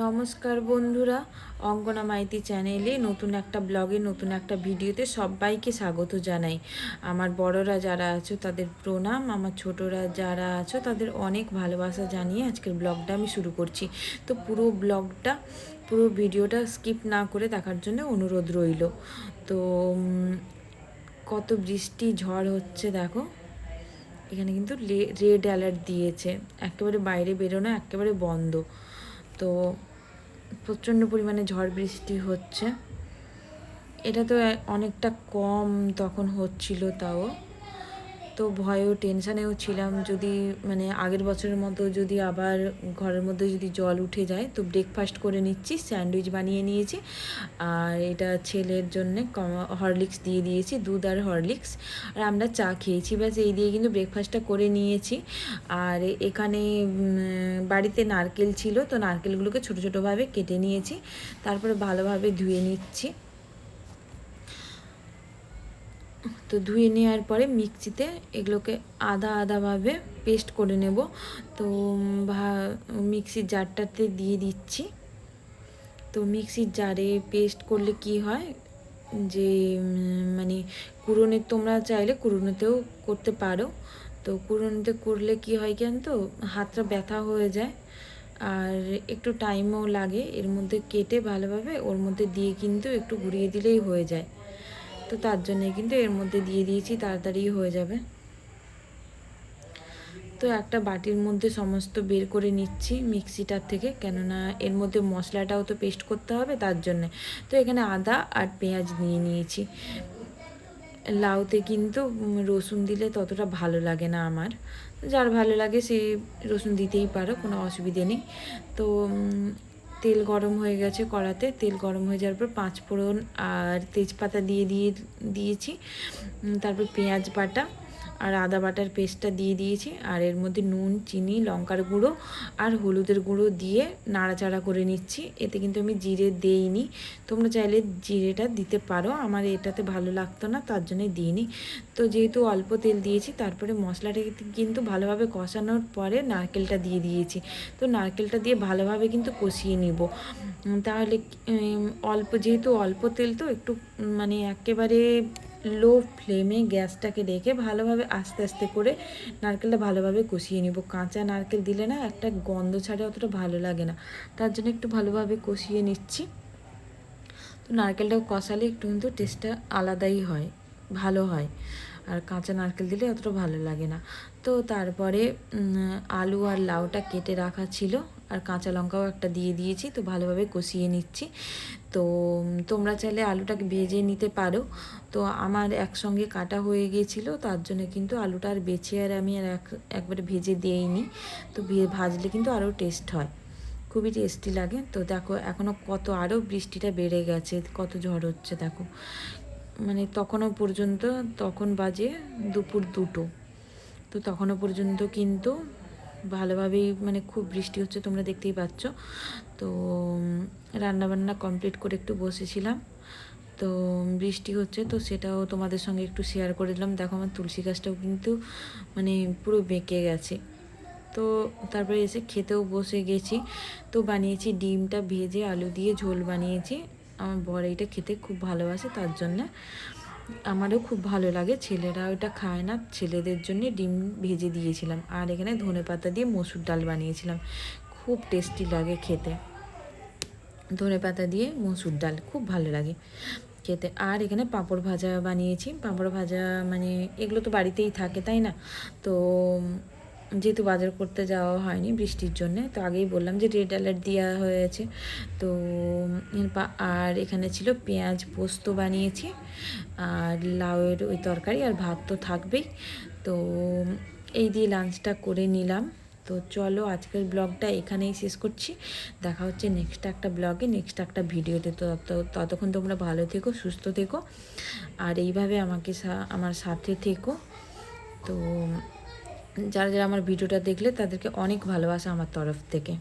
নমস্কার বন্ধুরা, অঙ্গনা মাইতি চ্যানেলে নতুন একটা ব্লগে নতুন একটা ভিডিওতে সবাইকে স্বাগত জানাই। আমার বড়রা যারা আছো তাদের প্রণাম, আমার ছোটরা যারা আছো তাদের অনেক ভালোবাসা জানিয়ে আজকের ব্লগটা আমি শুরু করছি। তো পুরো ব্লগটা, পুরো ভিডিওটা স্কিপ না করে দেখার জন্য অনুরোধ রইল। তো কত বৃষ্টি, ঝড় হচ্ছে দেখো। এখানে কিন্তু রেড অ্যালার্ট দিয়েছে। একেবারে বাইরে বেরোনো, একেবারে বন্ধ। তো প্রচণ্ড পরিমাণে ঝড় বৃষ্টি হচ্ছে। এটা তো অনেকটা কম তখন হচ্ছিল তাও। তো ভয়েও, টেনশানেও ছিলাম। যদি মানে আগের বছরের মতো যদি আবার ঘরের মধ্যে যদি জল উঠে যায়, তো ব্রেকফাস্ট করে নিচ্ছি, স্যান্ডউইচ বানিয়ে নিয়েছি। আর এটা ছেলের জন্য হরলিক্স দিয়ে দিয়েছি, দুধ আর হরলিক্স। আর আমরা চা খেয়েছি, ব্যাস এই দিয়ে কিন্তু ব্রেকফাস্টটা করে নিয়েছি। আর এখানে বাড়িতে নারকেল ছিল, তো নারকেলগুলোকে ছোটো ছোটোভাবে কেটে নিয়েছি। তারপরে ভালোভাবে ধুয়ে নিচ্ছি। তো ধুয়ে নেওয়ার পরে মিক্সিতে এগুলোকে আদা আদাভাবে পেস্ট করে নেব। তো মিক্সির জারটাতে দিয়ে দিচ্ছি। তো মিক্সির জারে পেস্ট করলে কি হয় যে মানে কুড়োনে তোমরা চাইলে কুড়োনেতেও করতে পারো। তো কুড়োনিতে করলে কি হয় কেন তো, হাতটা ব্যথা হয়ে যায়। আর একটু টাইমও লাগে, এর মধ্যে কেটে ভালোভাবে ওর মধ্যে দিয়ে কিন্তু একটু ঘুরিয়ে দিলেই হয়ে যায়। তো তার জন্যে কিন্তু এর মধ্যে দিয়ে দিয়েছি, তাড়াতাড়ি হয়ে যাবে। তো একটা বাটির মধ্যে সমস্ত বের করে নিচ্ছি মিক্সিটার থেকে, কেননা এর মধ্যে মশলাটাও তো পেস্ট করতে হবে তার জন্যে। তো এখানে আদা আর পেঁয়াজ নিয়ে নিয়েছি। লাউতে কিন্তু রসুন দিলে ততটা ভালো লাগে না আমার। যার ভালো লাগে সে রসুন দিতেই পারো, কোনো অসুবিধে নেই। তো তেল গরম হয়ে গেছে কড়াতে। তেল গরম হয়ে যাওয়ার পর পাঁচ ফোড়ন আর তেজপাতা দিয়ে দিয়ে দিয়েছি। তারপর পেঁয়াজ বাটা। আর আদা বাটার পেস্টটা দিয়ে দিয়েছি। আর এর মধ্যে নুন, চিনি, লঙ্কার গুঁড়ো আর হলুদের গুঁড়ো দিয়ে নাড়াচাড়া করে নিচ্ছি। এতে কিন্তু আমি জিরে দেইনি। তোমরা চাইলে জিরেটা দিতে পারো। আমার এটাতে ভালো লাগতো না, তার জন্যই দিইনি। তো যেহেতু অল্প তেল দিয়েছি, তারপরে মশলাটাকে কিন্তু ভালোভাবে কষানোর পরে নারকেলটা দিয়ে দিয়েছি। তো নারকেলটা দিয়ে ভালোভাবে কিন্তু কষিয়ে নিব। তাহলে অল্প যেহেতু অল্প তেল তো একটু মানে একেবারে লো ফ্লেমে গ্যাসটাকে রেখে ভালোভাবে আস্তে আস্তে করে নারকেলটা ভালোভাবে কষিয়ে নিব। কাঁচা নারকেল দিলে না একটা গন্ধ ছাড়ে অতটা ভালো লাগে না। তার জন্য একটু ভালোভাবে কষিয়ে নিচ্ছি। তো নারকেলটা কষালে একটু কিন্তু টেস্টটা আলাদাই হয়, ভালো হয়। আর কাঁচা নারকেল দিলে অতটা ভালো লাগে না। তো তারপরে আলু আর লাউটা কেটে রাখা ছিল। আর কাঁচা লঙ্কাও একটা দিয়ে দিয়েছি, তো ভালোভাবে কষিয়ে নিচ্ছি। তো তোমরা চাইলে আলুটাকে ভেজে নিতে পারো। তো আমার একসঙ্গে কাটা হয়ে গিয়েছিল তার জন্য কিন্তু আলুটা আর বেছে আর আমি আর এক, একবারে ভেজে দিইনি। তো ভাজলে কিন্তু আরও টেস্ট হয়। খুবই টেস্টি লাগে। তো দেখো এখনও কত আরও বৃষ্টিটা বেড়ে গেছে, কত ঝড় হচ্ছে, দেখো। মানে তখনও পর্যন্ত, তখন বাজে দুপুর দুটো। তো তখনও পর্যন্ত কিন্তু ভালোভাবেই মানে খুব বৃষ্টি হচ্ছে, তোমরা দেখতেই পাচ্ছ। তো রান্নাবান্না কমপ্লিট করে একটু বসেছিলাম। তো বৃষ্টি হচ্ছে, তো সেটাও তোমাদের সঙ্গে একটু শেয়ার করে দিলাম। দেখো আমার তুলসী গাছটাও কিন্তু মানে পুরো বেঁকে গেছে। তো, তারপরে এসে খেতেও বসে গেছি। তো বানিয়েছি ডিমটা ভেজে আলু দিয়ে ঝোল বানিয়েছি। আমার বর এইটা খেতে খুব ভালোবাসে, তার জন্যে। আমারও খুব ভালো লাগে, ছেলেরা ওটা খায় না। ছেলেদের জন্য ডিম ভেজে দিয়েছিলাম আর এখানে ধনে পাতা দিয়ে মসুর ডাল বানিয়েছিলাম। খুব টেস্টি লাগে খেতে। ধনে পাতা দিয়ে মসুর ডাল খুব ভালো লাগে খেতে। আর এখানে পাঁপড় ভাজা বানিয়েছি। পাঁপড় ভাজা মানে এগুলো তো বাড়িতেই থাকে, তাই না? তো যেহেতু বাজার করতে যাওয়া হয়নি বৃষ্টির জন্য, তো আগেই বললাম যে রেড অ্যালার্ট দেওয়া হয়েছে। তো আর এখানে ছিল পেঁয়াজ পোস্ত বানিয়েছি, আর লাউয়ের ওই তরকারি, আর ভাত তো থাকবেই। তো এই দিয়ে লাঞ্চটা করে নিলাম। তো চলো আজকের ব্লগটা এখানেই শেষ করছি। দেখা হচ্ছে নেক্সট একটা ব্লগে নেক্সট একটা ভিডিওতে। তো তত- ততক্ষণ তোমরা ভালো থেকো, সুস্থ থেকো। আর এইভাবে আমাকে আমার সাথে থেকো। তো যারা যারা আমার ভিডিওটা দেখলে তাদেরকে অনেক ভালোবাসা আমার তরফ থেকে।